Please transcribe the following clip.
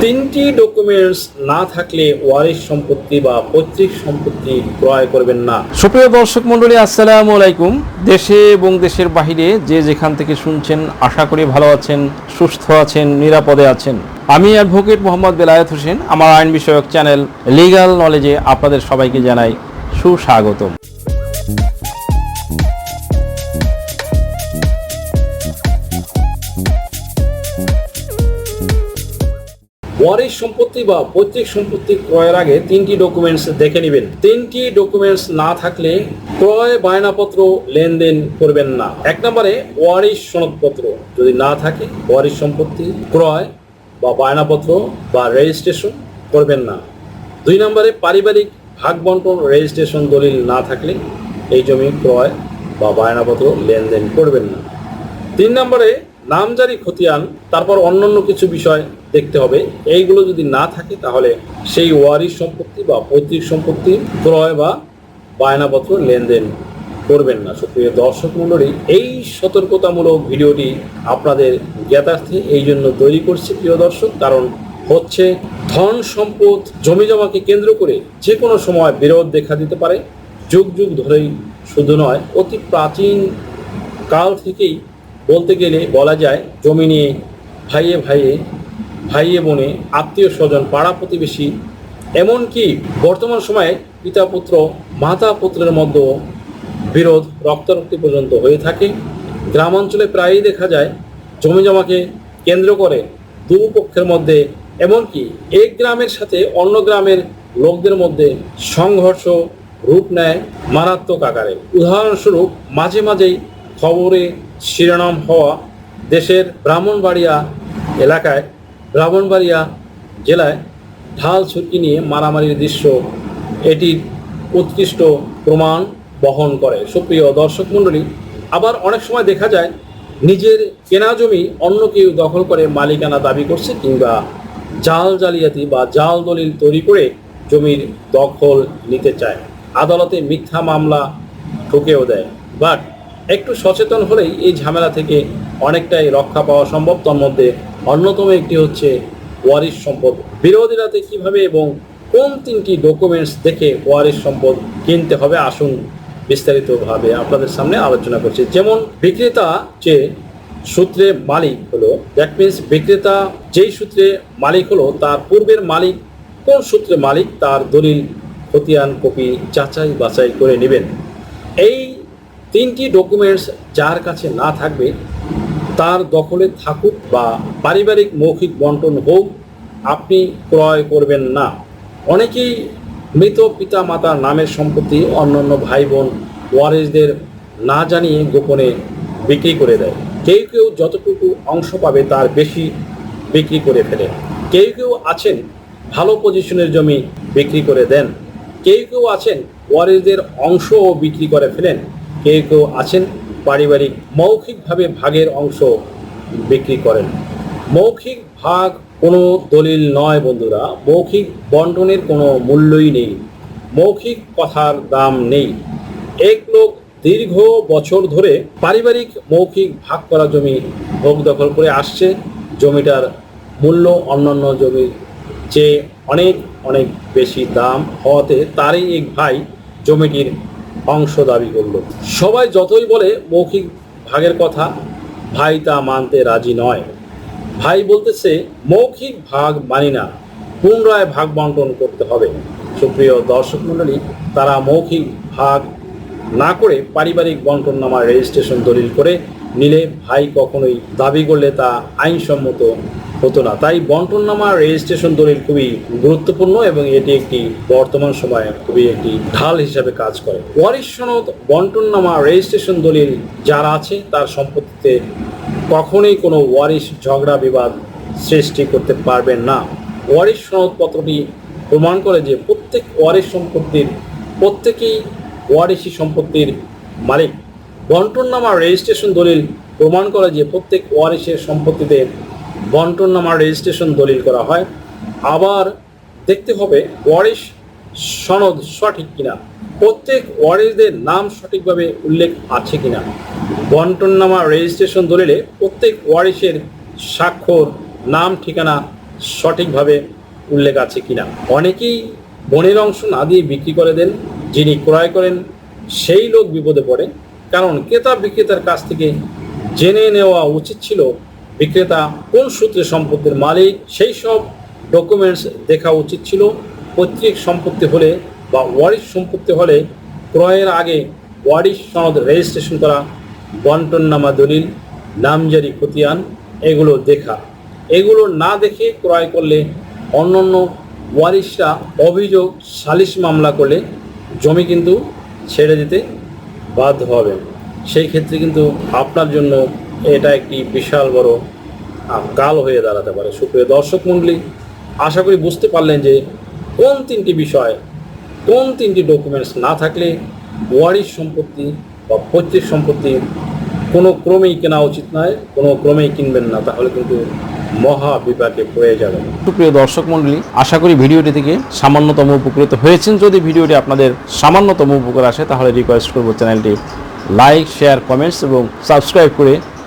তিনটি ডকুমেন্টস না থাকলে ওয়ারিশ সম্পত্তি বা পৈতৃক সম্পত্তি ক্রয় করবেন না। সুপ্রিয় দর্শক মণ্ডলী, আসসালামু আলাইকুম। দেশে এবং দেশের বাহিরে যে যেখান থেকে শুনছেন, আশা করি ভালো আছেন, সুস্থ আছেন, নিরাপদে আছেন। আমি অ্যাডভোকেট মোহাম্মদ বেলায়েত হোসেন। আমার আইন বিষয়ক চ্যানেল লিগ্যাল নলেজে আপনাদের সবাইকে জানাই সুস্বাগতম। ওয়ারিশ সম্পত্তি বা পৈতৃক সম্পত্তি ক্রয়ের আগে তিনটি ডকুমেন্টস দেখে নেবেন। তিনটি ডকুমেন্টস না থাকলে ক্রয় বায়নাপত্র লেনদেন করবেন না। এক নম্বরে ওয়ারিশ সনদপত্র। যদি না থাকে, ওয়ারিশ সম্পত্তি ক্রয় বা বায়নাপত্র বা রেজিস্ট্রেশন করবেন না। দুই নম্বরে পারিবারিক ভাগ বন্টন রেজিস্ট্রেশন দলিল না থাকলে এই জমি ক্রয় বা বায়নাপত্র লেনদেন করবেন না। তিন নম্বরে নামজারি খতিয়ান, তারপর অন্যান্য কিছু বিষয় দেখতে হবে। এইগুলো যদি না থাকে তাহলে সেই ওয়ারিশ সম্পত্তি বা পৈতৃক সম্পত্তি ক্রয় বা বায়নাপত্র লেনদেন করবেন না। সুপ্রিয় দর্শক মণ্ডলী, এই সতর্কতামূলক ভিডিওটি আপনাদের জ্ঞাতার্থে এই জন্য তৈরি করছি প্রিয় দর্শক, কারণ হচ্ছে ধন সম্পদ জমি জমাকে কেন্দ্র করে যে কোনো সময় বিরোধ দেখা দিতে পারে। যুগ যুগ ধরেই শুধু নয়, অতি প্রাচীন কাল থেকেই বলতে গেলে বলা যায়, জমি নিয়ে ভাইয়ে ভাইয়ে ভাইয়ে বোনে, আত্মীয় স্বজন, পাড়া প্রতিবেশী, এমনকি বর্তমান সময়ে পিতা পুত্র, মাতা পুত্রের মধ্যে বিরোধ, রক্তারক্তি পর্যন্ত হয়ে থাকে। গ্রামাঞ্চলে প্রায়ই দেখা যায় জমি জমাকে কেন্দ্র করে দুপক্ষের মধ্যে, এমনকি এক গ্রামের সাথে অন্য গ্রামের লোকদের মধ্যে সংঘর্ষ রূপ নেয় মারাত্মক আকারে। উদাহরণস্বরূপ, মাঝে মাঝেই খবরে শিরোনাম হওয়া দেশের ব্রাহ্মণবাড়িয়া এলাকায় ব্রাহ্মণবাড়িয়া জেলায় ঢাল ছুটকি নিয়ে মারামারির দৃশ্য। এটির উৎকৃষ্ট প্রমাণ বহন করে। সুপ্রিয় দর্শক মণ্ডলী, আবার অনেক সময় দেখা যায় নিজের কেনা জমি অন্য কেউ দখল করে মালিকানা দাবি করছে কিংবা জাল জালিয়াতি বা জাল দলিল তৈরি করে জমির দখল নিতে চায়। আদালতে মিথ্যা মামলা ঠুকেও দেয়। বাট একটু সচেতন হলেই এই ঝামেলা থেকে অনেকটাই রক্ষা পাওয়া সম্ভব। তার মধ্যে অন্যতম একটি হচ্ছে ওয়ারিশ সম্পদ। বিরোধীরাতে কীভাবে এবং কোন তিনটি ডকুমেন্টস দেখে ওয়ারিশ সম্পদ কিনতে হবে আসুন বিস্তারিতভাবে আপনাদের সামনে আলোচনা করছি। যেমন বিক্রেতা যে সূত্রে মালিক হলো দ্যাট মিনস বিক্রেতা যেই সূত্রে মালিক হলো, তার পূর্বের মালিক কোন সূত্রে মালিক, তার দলিল, খতিয়ান, কপি যাচাই বাছাই করে নেবেন। এই তিনটি ডকুমেন্টস যার কাছে না থাকবে তার দখলে থাকুক বা পারিবারিক মৌখিক বন্টন হোক, আপনি ক্রয় করবেন না। অনেকেই মৃত পিতা মাতার নামের সম্পত্তি অন্যান্য ভাই বোন ওয়ারিসদের না জানিয়ে গোপনে বিক্রি করে দেয়। কেউ কেউ যতটুকু অংশ পাবে তার বেশি বিক্রি করে ফেলে। কেউ কেউ আছেন, ভালো পজিশনের জমি বিক্রি করে দেন। কেউ কেউ আছেন, ওয়ারিসদের অংশও বিক্রি করে ফেলেন। কেউ কেউ আছেন পারিবারিক মৌখিকভাবে ভাগের অংশ বিক্রি করেন। মৌখিক ভাগ কোনো দলিল নয় বন্ধুরা, মৌখিক বন্টনের কোনো মূল্যই নেই, মৌখিক কথার দাম নেই। এক লোক দীর্ঘ বছর ধরে পারিবারিক মৌখিক ভাগ করা জমি ভোগ দখল করে আসছে, জমিটার মূল্য অন্যান্য জমির চেয়ে অনেক অনেক বেশি দাম হওয়াতে তারই এক ভাই জমিটির অংশ দাবি করল। সবাই যতই বলে মৌখিক ভাগের কথা, ভাই তা মানতে রাজি নয়। ভাই বলতেছে, মৌখিক ভাগ মানি না, পুনরায় ভাগ বন্টন করতে হবে। সুপ্রিয় দর্শক মণ্ডলী, তারা মৌখিক ভাগ না করে পারিবারিক বন্টন নামার রেজিস্ট্রেশন দলিল করে নিলে ভাই কখনোই দাবি করলে তা আইনসম্মত হতো না। তাই বন্টন নামা রেজিস্ট্রেশন দলিল খুবই গুরুত্বপূর্ণ এবং এটি একটি বর্তমান সময়ে খুবই একটি ঢাল হিসাবে কাজ করে। ওয়ারিশ সনদ বন্টন নামা রেজিস্ট্রেশন দলিল যারা আছে তার সম্পত্তিতে কখনোই কোনো ওয়ারিশ ঝগড়া বিবাদ সৃষ্টি করতে পারবেন না। ওয়ারিশ সনদপত্রটি প্রমাণ করে যে প্রত্যেক ওয়ারিশ সম্পত্তির, প্রত্যেকেই ওয়ারিশি সম্পত্তির মালিক। বন্টননামা রেজিস্ট্রেশন দলিল প্রমাণ করে যে প্রত্যেক ওয়ারিশের সম্পত্তিতে বন্টননামা রেজিস্ট্রেশন দলিল করা হয়। আবার দেখতে হবে ওয়ারিশ সনদ সঠিক কিনা। প্রত্যেক ওয়ারিশদের নাম সঠিকভাবে উল্লেখ আছে কিনা। বন্টননামা রেজিস্ট্রেশন দলিলে প্রত্যেক ওয়ারিশের স্বাক্ষর, নাম, ঠিকানা সঠিকভাবে উল্লেখ আছে কিনা। অনেকেই বনের অংশ না দিয়ে বিক্রি করে দেন, যিনি ক্রয় করেন সেই লোক বিপদে পড়ে। কারণ ক্রেতা বিক্রেতার কাছ থেকে জেনে নেওয়া উচিত ছিল বিক্রেতা কোন সূত্রে সম্পত্তির মালিক, সেই সব ডকুমেন্টস দেখা উচিত ছিল। পৈতৃক সম্পত্তি হলে বা ওয়ারিশ সম্পত্তি হলে ক্রয়ের আগে ওয়ারিশ সনদ রেজিস্ট্রেশন করা বন্টননামা দলিল, নামজারি খতিয়ান, এগুলো দেখা। এগুলো না দেখে ক্রয় করলে অন্য অন্য ওয়ারিশরা অভিযোগ সালিশ মামলা করলে জমি কিন্তু ছেড়ে দিতে বাধ্য হবে। সেই ক্ষেত্রে কিন্তু আপনার জন্য এটা একটি বিশাল বড় কাল হয়ে দাঁড়াতে পারে। সুপ্রিয় দর্শক মণ্ডলী, আশা করি বুঝতে পারলেন যে কোন তিনটি বিষয়, কোন তিনটি ডকুমেন্টস না থাকলে ওয়ারিশ সম্পত্তি বা পৈতৃক সম্পত্তি কোনো ক্রমেই কেনা উচিত নয়, কোনো ক্রমেই কিনবেন না, তাহলে কিন্তু মহা বিপাকে পড়ে যাবে সুপ্রিয় দর্শক মণ্ডলী, আশা করি ভিডিওটি থেকে সামান্যতম উপকৃত হয়েছেন। যদি ভিডিওটি আপনাদের সামান্যতম উপকার আসে, তাহলে রিকোয়েস্ট করব চ্যানেলটি লাইক শেয়ার কমেন্টস এবং সাবস্ক্রাইব করে